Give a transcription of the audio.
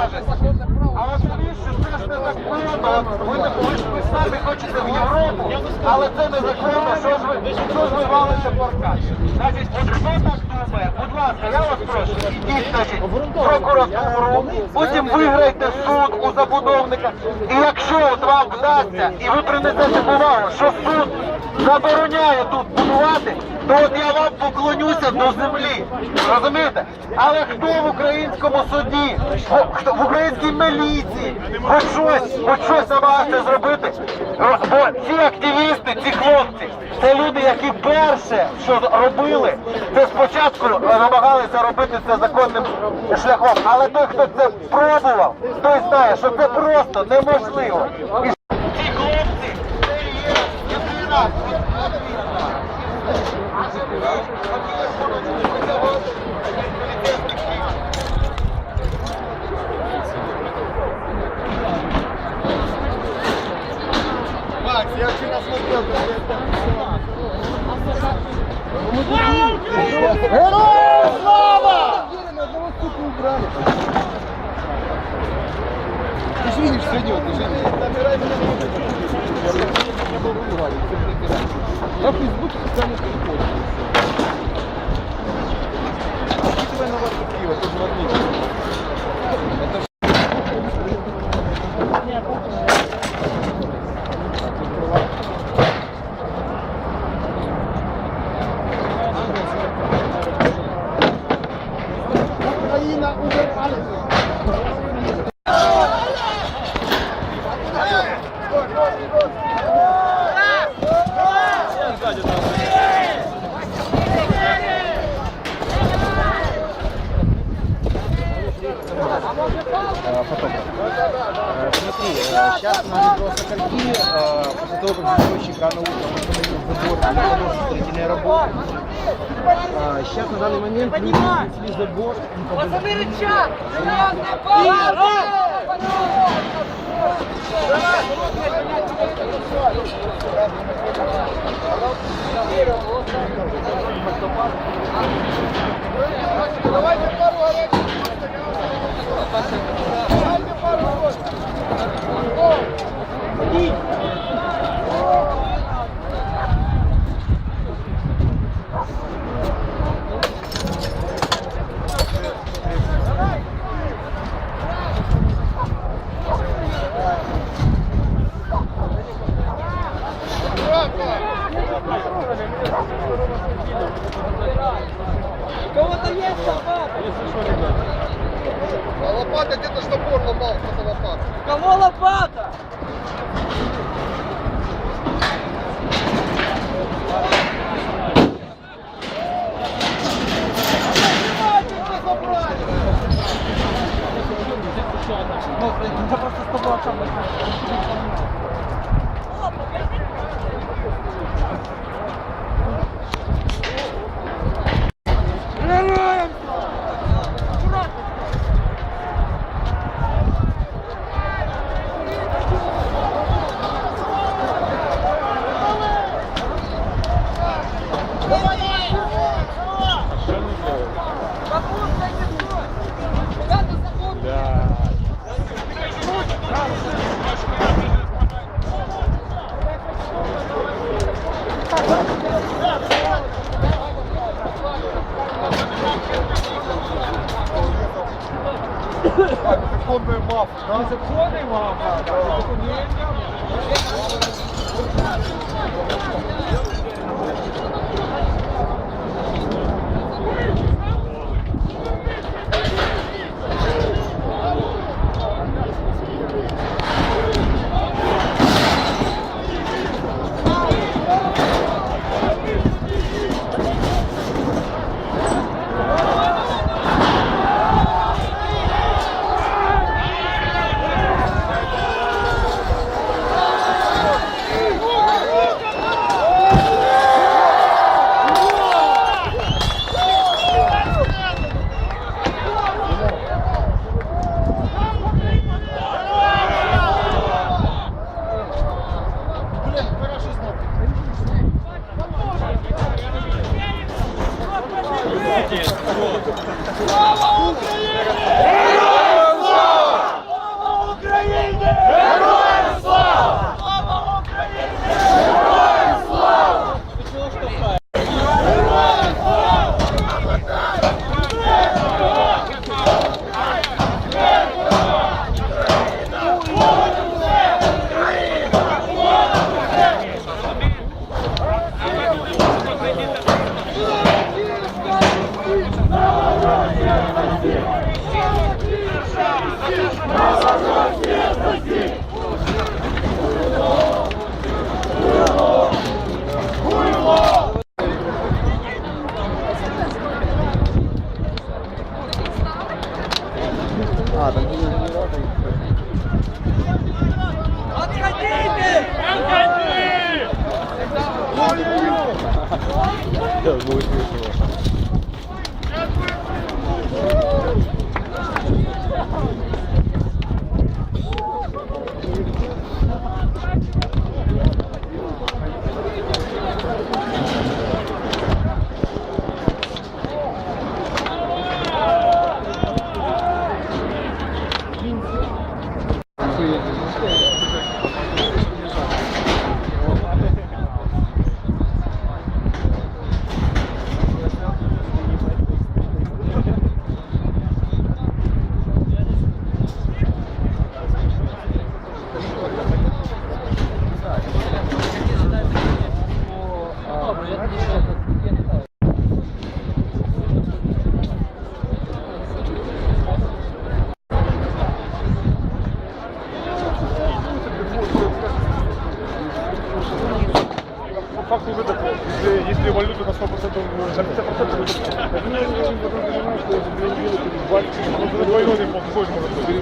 скажете. А от навіщо це ж незаконно? Ви не ви самі хочете в Європу, але це незаконно. Що ж ви що ж ви валите блокад? Значить, хто так думає? Будь ласка, я вас прошу, ідіть, значить, прокуратуру, потім виграйте суд у забудовника. І якщо от вам вдасться, і ви принесете бумагу, що суд забороняє тут будувати, то от я вам поклонюся до землі. Розумієте? Але хто в українському суді, хто в українській міліції, хоч щось, хоч щось намагається зробити? Бо ці активісти, ці хлопці, це люди, які перше, що робили, це спочатку намагалися робити це законним шляхом. Але той, хто це пробував, той знає, що це просто неможливо. Ці хлопці, це є єдина. Макс, я вчера смотрел, Героям слава! Одного суку убрали. Ты же видишь, сойдет, ты же На Фейсбуке специально фотограф. Э, смотри, э, сейчас нам просто какие, э, после того, как застройщик рано утром остановил забор для строительной работы, сейчас на данный момент люди принесли забор. Пацаны рычат! Пацаны рычат! Кого-то есть лопата? Если что, ребят. А лопата где-то штопор ломал, кто-то лопата. Кого лопата? Ну, да просто с тобой общаться. так, законної мафи, так? Незаконний мафа, незаконний мафа. 啊，等于。Факту уже. Если, если валюта на 100% на 50% уже. Я думаю, что потом понимаю, что это две недели, 20, за двойной не может быть.